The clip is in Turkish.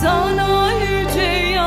sana yüce